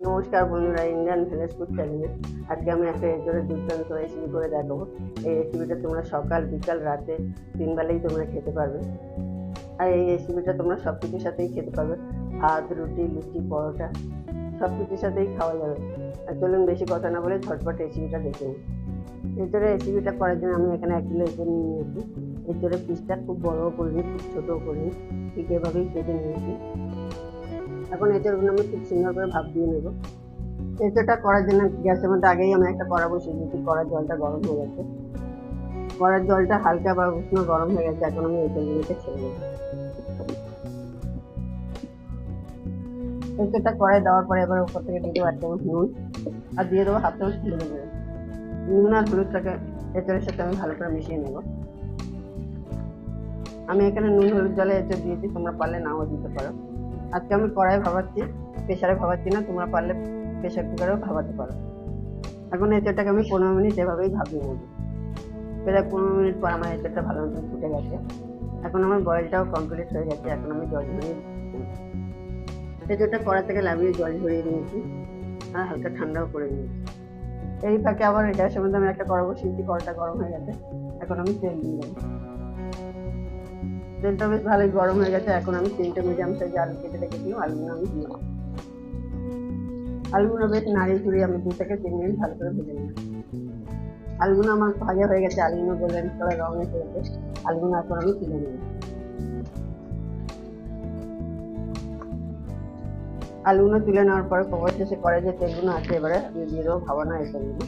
নমস্কার বন্ধুরা, Indian village food চ্যানেলে আজকে আমি একটা এজোরের দুর্দান্ত রেসিপি করে দেখাবো। এই রেসিপিটা তোমরা সকাল, বিকাল, রাতে তিন বেলাই তোমরা খেতে পারবে। আর এই রেসিপিটা তোমরা সব কিছুর সাথেই খেতে পারবে। ভাত, রুটি, লুচি, পরোটা সব কিছুর সাথেই খাওয়া যাবে। আর চলুন বেশি কথা না বলে ঝটপট রেসিপিটা দেখে নিই। এজোরের রেসিপিটা করার জন্য আমি এখানে এক কিলো এজোর নিয়ে নিয়েছি। এজোরের পিসটা খুব বড় করিনি খুব ছোটো করিনি ঠিক এভাবেই কেটে নিয়েছি। এখন এঁচড়গুলো আমি খুব সুন্দর করে ভাব দিয়ে নেব। এঁচড়টা করার জন্য গ্যাসের মধ্যে আগেই আমি একটা কড়া বসিয়ে দিয়েছি, কড়ার জলটা গরম হয়ে গেছে। কড়ার জলটা হালকা বা উষ্ণ গরম হয়ে গেছে, এখন আমি এঁচড়গুলোকে ছেড়ে দেবো। এঁচড়টা কড়াই দেওয়ার পরে এবার উপর থেকে দিয়ে দেবো এক চামচ নুন, আর দিয়ে দেবো হাফ চামচ হলুদ দেবো নুন আর হলুদটাকে এঁচড়ের সাথে আমি ভালো করে মিশিয়ে নেব। আমি এখানে নুন, হলুদ, জলে এঁচড় দিয়েছি, তোমরা পারলে নাও দিতে পারো। আজকে আমি কড়াই ভাবাচ্ছি প্রেশারে ভাবাচ্ছি না, তোমরা পারলে প্রেশার কুকারেও ভাবাতে পারো। এখন এঁচড়টাকে আমি পনেরো মিনিট এভাবেই ভাবিয়ে নেব প্রায় পনেরো মিনিট পর আমার এঁচড়টা ভালো মতো ফুটে গেছে। এখন আমার বয়েলটাও কমপ্লিট হয়ে গেছে, এখন আমি জল ঝরিয়ে এঁচড়টা কড়া থেকে লাভিয়ে জল ঝরিয়ে নিয়েছি, আর হালকা ঠান্ডাও করে নিয়েছি। এই ফাঁকে আবার গ্যাসের মধ্যে আমি একটা কড়া বসিয়েছি কড়াটা গরম হয়ে গেছে, এখন আমি তেল দিয়ে দেবো। তেলটা বেশ ভালোই গরম হয়ে গেছে, এখন আমি তিনটে মিডিয়াম সাইজ আলু কেটে রেখেছিলাম, আলুগুলো আমি দিয়ে। আলুগুলো বেশ নাড়িয়ে চুড়িয়ে আমি দু থেকে তিন মিনিট ভালো করে ভেজে নিই আলুগুলো আমার ভাজা হয়ে গেছে, আলুগুলো গোল্ডেন কালার রং এসে গেছে, আলুগুলো এখন আমি তুলে নেব। আলুগুলো তুলে নেওয়ার পরে কবর শেষে করে যে তেলগুলো আছে, এবারে আমি দিয়ে দেবো ভাবানা এঁচড়গুলো।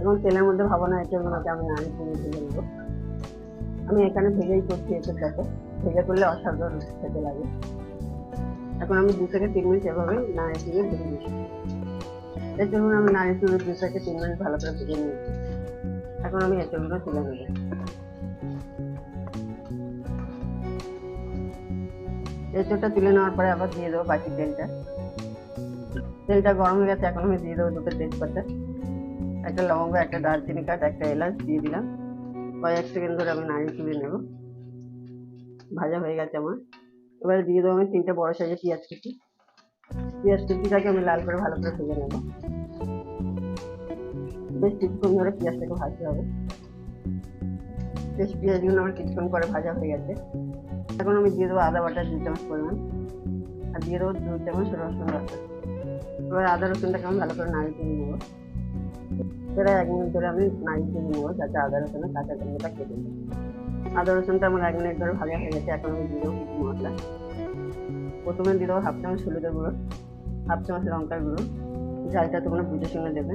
এখন তেলের মধ্যে ভাবানা এঁচড়গুলোকে আমি নাড়িয়ে চুড়িয়ে তুলে নেব। আমি এখানে ভেজেই করছি এঁচড়টাকে ভেজে করলে অসাধারণ খেতে লাগে। এখন আমি দু থেকে তিন মিনিট এভাবে নাড়িয়ে চুড়িয়ে ভেজে নিচ্ছি। এর জন্য আমি নাড়িয়ে চুড়িয়ে দু থেকে তিন মিনিট ভালো করে ভেজে নিয়েছি এখন আমি এঁচড়গুলো তুলে নেব। এঁচড়টা তুলে নেওয়ার পরে আবার দিয়ে দেবো বাকি তেলটা। তেলটা গরম হয়ে গেছে, এখন আমি দিয়ে দেবো দুটো তেজপাতা। একটা লবঙ্গ, একটা দারচিনি কাঠ একটা এলাচ দিয়ে দিলাম। কয়েক সেকেন্ড ধরে আমি নাড়িয়ে তুলে নেব। ভাজা হয়ে গেছে আমার। এবারে দিয়ে দেবো আমি তিনটে বড় সাইজের পেঁয়াজ কুচি। পেঁয়াজ কুচিটাকে আমি লাল করে ভালো করে ভেজে নেব। বেশ কিছুক্ষণ ধরে পেঁয়াজটাকে ভাজতে হবে। বেশ পেঁয়াজগুলো আমার কিছুক্ষণ পরে ভাজা হয়ে গেছে। এখন আমি দিয়ে দেবো আদা বাটা দু চামচ পরিমাণ। আর দিয়ে দেবো দু চামচ রসুন বাটা। এবার আদা রসুনটাকে আমি ভালো করে নাড়িয়ে তুলে নেব। প্রায় এক মিনিট ধরে আমি নাড়িয়ে তুলে নেব, যাতে আদা রসুনের কাঁচা গন্ধটা কেটে যায়। আদা রসুনটা আমার এক মিনিট ধরে ভাজা হয়ে গেছে, এখন আমি দিয়ে দেবো মশলা। প্রথমে দিয়ে দেবো হাফ চামচ হলুদের গুঁড়ো, হাফ চামচ লঙ্কার গুঁড়ো, ঝালটা তোমরা বুঝে শুনে দেবে।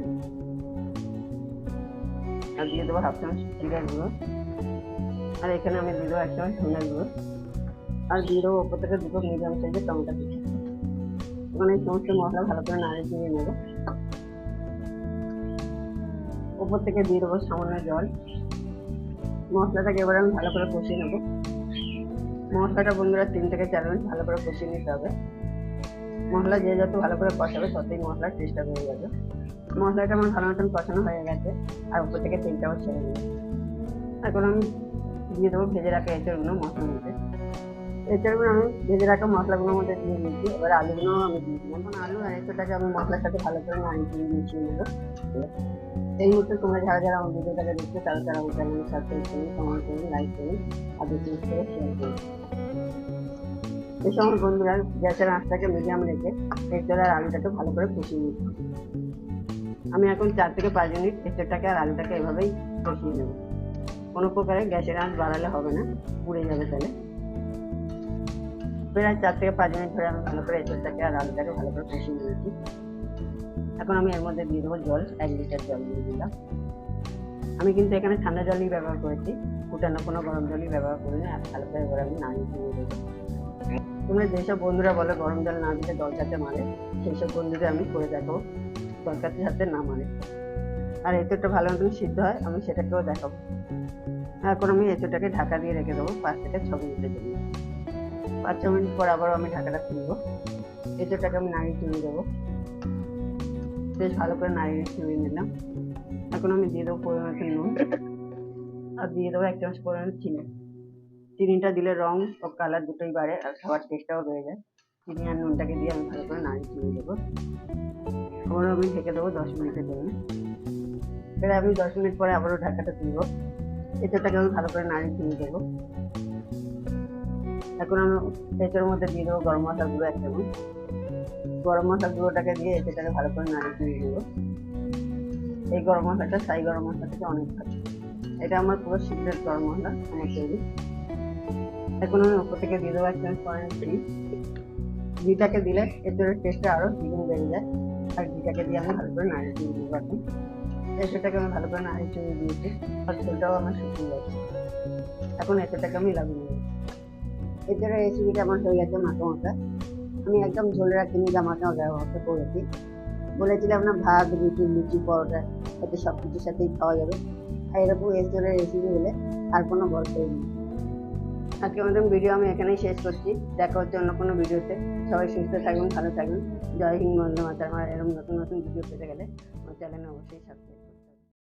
আর দিয়ে দেবো হাফ চামচ জিরার গুঁড়ো। আর এখানে আমি দিয়ে দেবো এক চামচ ধনের গুঁড়ো। আর দিয়ে দেবো ওপর থেকে দুটো মিডিয়াম সাইজের টমেটো কুচি এখন এই সমস্ত মশলা ভালো করে নাড়িয়ে দিয়ে নেব। উপর থেকে দিয়ে দেবো সামান্য জল। মশলাটাকে এবার আমি ভালো করে কষিয়ে নেব। মশলাটা বন্ধুরা তিন থেকে চার মিনিট ভালো করে কষিয়ে নিতে হবে। মশলা যে যত ভালো করে কষাবে ততই মশলার টেস্টটা হয়ে যাবে। মশলাটা আমার ভালো মতন কষানো হয়ে গেছে, আর উপর থেকে তেলটা আবার ছেড়ে দেবো। এখন আমি দিয়ে দেবো ভেজে রাখা এঁচড়গুলো মশলার মধ্যে। এঁচড়গুলো আমি ভেজে রাখা মশলাগুলোর মধ্যে দিয়ে দিয়েছি এবার আলুগুলোও আমি দিয়ে দিলাম। এখন আলু আর এঁচড়টাকে আমি মশলার সাথে ভালো করে নাড়িয়ে দিয়ে মিশিয়ে নেব। এই মুহূর্তে তোমরা যারা যারা আমার ভিডিওটাকে দেখছ, তারা তারা আমার চ্যানেল সাবস্ক্রাইব করুন কমেন্ট করুন লাইক করুন আর বেশি করে শেয়ার করুন এই সময় বন্ধুরা গ্যাসের আঁচটাকে মিডিয়াম রেখে এঁচড় আর আলুটাকে ভালো করে কষিয়ে নিচ্ছি। আমি এখন চার থেকে পাঁচ মিনিট এঁচড়টাকে আর আলুটাকে এভাবেই কষিয়ে নেব। কোনো প্রকারে গ্যাসের আঁচ বাড়ালে হবে না, পুড়ে যাবে তাহলে। প্রায় চার থেকে পাঁচ মিনিট ধরে আমি ভালো করে এঁচড়টাকে আর আলুটাকে ভালো করে কষিয়ে নিয়েছি এখন আমি এর মধ্যে দিয়ে দেবো জল, এক লিটার জল দিয়ে দিলাম। আমি কিন্তু এখানে ঠান্ডা জলই ব্যবহার করেছি, ফুটানো কোনো গরম জলই ব্যবহার করিনি আর ভালো করে আমি নাড়িয়ে দিয়ে দেবো। তোমরা যেসব বন্ধুরা বলে গরম জল না দিলে দরকাতে মারে সেই সব বন্ধুদের আমি করে দেখাবো দরকাতের সাথে না মারে। আর এঁচোড়টা ভালো মতন সিদ্ধ হয়, আমি সেটাকেও দেখাবো। এখন আমি এঁচোড়টাকে ঢাকা দিয়ে রেখে দেবো, পাঁচ থেকে ছ মিনিটের জন্য। পাঁচ ছ মিনিট পর আবারও আমি ঢাকাটা খুলবো। এঁচোড়টাকে আমি নাড়িয়ে তুলে দেবো। বেশ ভালো করে নাড়িয়ে ছুঁয়ে নিলাম। এখন আমি দিয়ে দেবো পরিমাণ নুন। আর দিয়ে দেবো এক চামচ পরিমাণ চিনি। চিনিটা দিলে রং ও কালার দুটোই বাড়ে আর খাবার টেস্টটাও বেড়ে যায়। চিনি আর নুনটাকে দিয়ে আমি ভালো করে নাড়িয়ে ছুঁয়ে দেবো। আবারও আমি ঢেকে দেবো দশ মিনিটের জন্য। এবার আমি দশ মিনিট পরে আবারও ঢাকাটা তুলবো। এঁচোড়টাকে আমি ভালো করে নাড়ি দিয়ে দেবো। এখন আমি এঁচোড়ের মধ্যে দিয়ে দেবো গরম মশলা গুঁড়ো এক চামচ। গরম মশলা গুঁড়োটাকে দিয়ে এটাকে ভালো করে নাড়ি দিয়ে দেবো এই গরম মশলাটা সাই গরম মশলা থেকে অনেক ভালো। এটা আমার পুরো সিক্রেট গরম মশলা আমার তৈরি। এখন আমি উপর থেকে দিয়ে দেবো এক পয়েন্ট ঘি ঘিটাকে দিলে এঁচোড়ের টেস্টটা আরও দ্বিগুণ বেড়ে যায়। আর ঘিটাকে দিয়ে আমি ভালো করে নাড়ি দিয়ে দেবো এখন। এঁচোড়টাকে আমি ভালো করে নাড়ি চড়িয়ে দিয়েছি, আর ঝোলটাও আমার শুকিয়ে গেছে। এখন এঁচোড়টাকে আমি লাগিয়ে নেব। এঁচোড়ের রেসিপিটা আমার হয়ে গেছে মাখা মাখা। আমি একদম ঝোল রাখিনি মাখা ব্যবহার করেছি বলেছিলাম না, ভাত, রুটি, লুচি, পরোটা, এতে সব কিছুর সাথেই খাওয়া যাবে। আর এরকম এঁচোড়ের রেসিপি হলে আর কোনো গল্পই নেই। আজকে আমাদের ভিডিও আমি এখানেই শেষ করছি। দেখা হচ্ছে অন্য কোনো ভিডিওতে সবাই সুস্থ থাকবেন ভালো থাকবেন জয় হিন্দ বন্দে মাতার আমার এরকম নতুন নতুন ভিডিও পেতে গেলে আমার চ্যানেলে অবশ্যই সাবস্ক্রাইব